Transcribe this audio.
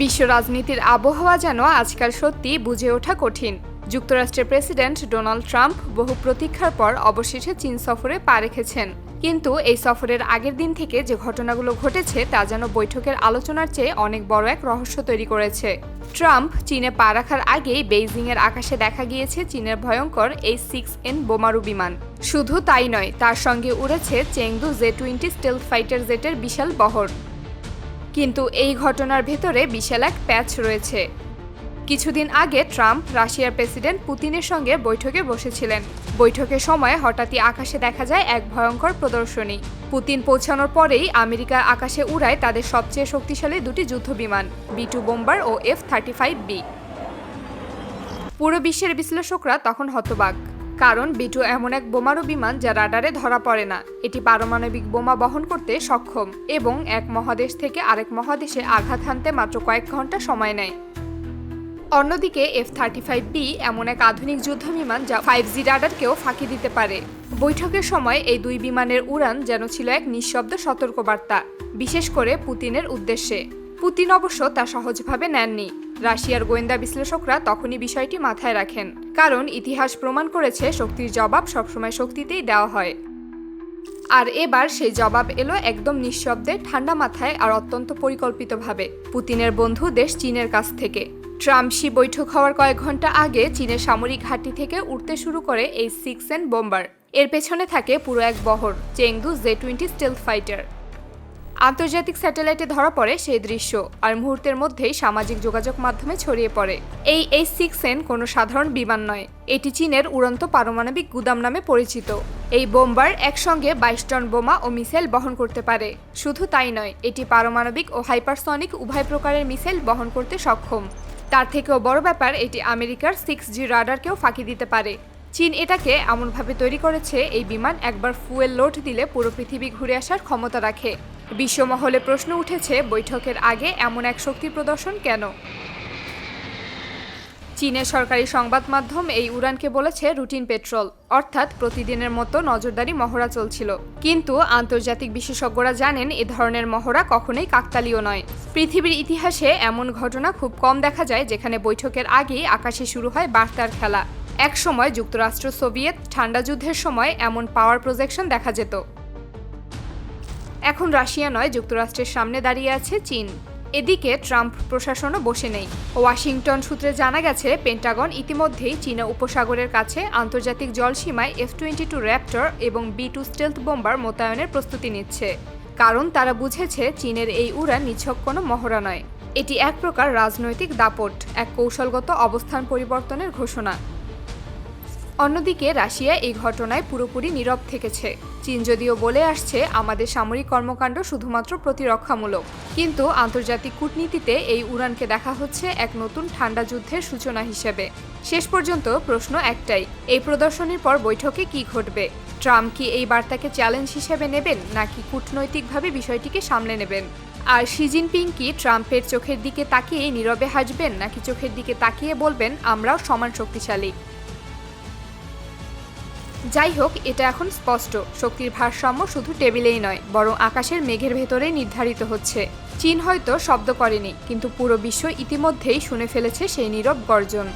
বিশ্ব রাজনীতির আবহাওয়া যেন আজকাল সত্যি বুঝে ওঠা কঠিন। যুক্তরাষ্ট্রের প্রেসিডেন্ট ডোনাল্ড ট্রাম্প বহু প্রতীক্ষার পর অবশেষে চীন সফরে পা রেখেছেন। কিন্তু এই সফরের আগের দিন থেকে যে ঘটনাগুলো ঘটেছে তা যেন বৈঠকের আলোচনার চেয়ে অনেক বড় এক রহস্য তৈরি করেছে। ট্রাম্প চীনে পা রাখার আগেই বেইজিংয়ের আকাশে দেখা গিয়েছে চীনের ভয়ঙ্কর এই সিক্স এন বোমারু বিমান। শুধু তাই নয়, তার সঙ্গে উড়েছে Chengdu J twenty stealth fighter জেটের বিশাল বহর। কিন্তু এই ঘটনার ভেতরে বিশাল এক প্যাচ রয়েছে। কিছুদিন আগে ট্রাম্প, রাশিয়ার প্রেসিডেন্ট পুতিনের সঙ্গে বৈঠকে বসেছিলেন। বৈঠকের সময় হঠাৎই আকাশে দেখা যায় এক ভয়ঙ্কর প্রদর্শনী। পুতিন পৌঁছানোর পরেই আমেরিকার আকাশে উড়ায় তাদের সবচেয়ে শক্তিশালী দুটি যুদ্ধবিমান, বি টু বোম্বার ও এফ থার্টি ফাইভ বি। পুরো বিশ্বের বিশ্লেষকরা তখন হতবাক। কারণ বিটু এমন এক বোমারু বিমান যা রাডারে ধরা পড়ে না। এটি পারমাণবিক বোমা বহন করতে সক্ষম এবং এক মহাদেশ থেকে আরেক মহাদেশে আঘাত হানতে মাত্র কয়েক ঘণ্টা সময় নেয়। অন্যদিকে এফ থার্টি ফাইভ বি এমন এক আধুনিক যুদ্ধ বিমান যা ফাইভ জি রাডারকেও ফাঁকি দিতে পারে। বৈঠকের সময় এই দুই বিমানের উড়ান যেন ছিল এক নিঃশব্দ সতর্কবার্তা, বিশেষ করে পুতিনের উদ্দেশ্যে। পুতিন অবশ্য তা সহজভাবে নেননি। রাশিয়ার গোয়েন্দা বিশ্লেষকরা তখনই বিষয়টি মাথায় রাখেন, কারণ ইতিহাস প্রমাণ করেছে শক্তির জবাব সবসময় শক্তিতেই দেওয়া হয়। আর এবার সেই জবাব এলো একদম নিঃশব্দে, ঠান্ডা মাথায় আর অত্যন্ত পরিকল্পিতভাবে। পুতিনের বন্ধু দেশ চীনের কাছ থেকে। ট্রাম্পসি বৈঠক হওয়ার কয়েক ঘণ্টা আগে চীনের সামরিক ঘাঁটি থেকে উঠতে শুরু করে এই সিক্স এন বোম্বার। এর পেছনে থাকে পুরো এক বহর, Chengdu J twenty stealth fighter. আন্তর্জাতিক স্যাটেলাইটে ধরা পড়ে সেই দৃশ্য, আর মুহূর্তের মধ্যেই সামাজিক যোগাযোগ মাধ্যমে ছড়িয়ে পড়ে। এই এই সিক্স এন কোনো সাধারণ বিমান নয়, এটি চীনের উড়ন্ত পারমাণবিক গুদাম নামে পরিচিত। এই বোম্বার একসঙ্গে বাইশ টন বোমা ও মিসাইল বহন করতে পারে। শুধু তাই নয়, এটি পারমাণবিক ও হাইপারসনিক উভয় প্রকারের মিসাইল বহন করতে সক্ষম। তার থেকেও বড় ব্যাপার, এটি আমেরিকার সিক্স জি রাডারকেও ফাঁকি দিতে পারে। চীন এটাকে এমনভাবে তৈরি করেছে, এই বিমান একবার ফুয়েল লোড দিলে পুরো পৃথিবী ঘুরে আসার ক্ষমতা রাখে। বিশ্বমহলে প্রশ্ন উঠেছে, বৈঠকের আগে এমন এক শক্তি প্রদর্শন কেন? চীনের সরকারি সংবাদ মাধ্যম এই উড়ানকে বলেছে, রুটিন পেট্রোল। অর্থাৎ প্রতিদিনের মতো নজরদারি মহড়া চলছিল। কিন্তু আন্তর্জাতিক বিশেষজ্ঞরা জানেন, এ ধরনের মহড়া কখনোই কাকতালীয় নয়। পৃথিবীর ইতিহাসে এমন ঘটনা খুব কম দেখা যায়, যেখানে বৈঠকের আগেই আকাশে শুরু হয় বার্তার খেলা। এক সময় যুক্তরাষ্ট্র সোভিয়েত ঠান্ডা যুদ্ধের সময় এমন পাওয়ার প্রজেকশন দেখা যেত। এখন রাশিয়া নয়, যুক্তরাষ্ট্রের সামনে দাঁড়িয়ে আছে চীন। এদিকে ট্রাম্প প্রশাসনও বসে নেই। ওয়াশিংটন সূত্রে জানা গেছে, পেন্টাগন ইতিমধ্যেই চীনা উপসাগরের কাছে আন্তর্জাতিক জলসীমায় এফ টোয়েন্টি টু র্যাপ্টর এবং বি টু স্টেলথ বোম্বার মোতায়েনের প্রস্তুতি নিচ্ছে। কারণ তারা বুঝেছে, চীনের এই উড়ান নিছক কোনো মহড়া নয়। এটি এক প্রকার রাজনৈতিক দাপট, এক কৌশলগত অবস্থান পরিবর্তনের ঘোষণা। অন্যদিকে রাশিয়া এই ঘটনায় পুরোপুরি নীরব থেকেছে। চীন যদিও বলে আসছে, আমাদের সামরিক কর্মকাণ্ড শুধুমাত্র প্রতিরক্ষামূলক। কিন্তু আন্তর্জাতিক কূটনীতিতে এই উড়ানকে দেখা হচ্ছে এক নতুন ঠান্ডা যুদ্ধের সূচনা হিসেবে। শেষ পর্যন্ত প্রশ্ন একটাই, এই প্রদর্শনীর পর বৈঠকে কি ঘটবে? ট্রাম্প কি এই বার্তাকে চ্যালেঞ্জ হিসেবে নেবেন, নাকি কূটনৈতিকভাবে বিষয়টিকে সামলে নেবেন? আর শি জিনপিং কি ট্রাম্পের চোখের দিকে তাকিয়ে নীরবে হাসবেন, নাকি চোখের দিকে তাকিয়ে বলবেন, আমরাও সমান শক্তিশালী যাই হোক এটা এখন স্পষ্ট। শক্তির ভারসাম্য শুধু টেবিলেই নয়, বরং আকাশের মেঘের ভেতরে নির্ধারিত হচ্ছে। চীন হয়তো শব্দ করেনি, কিন্তু পুরো বিশ্ব ইতিমধ্যেই শুনে ফেলেছে সেই নীরব গর্জন।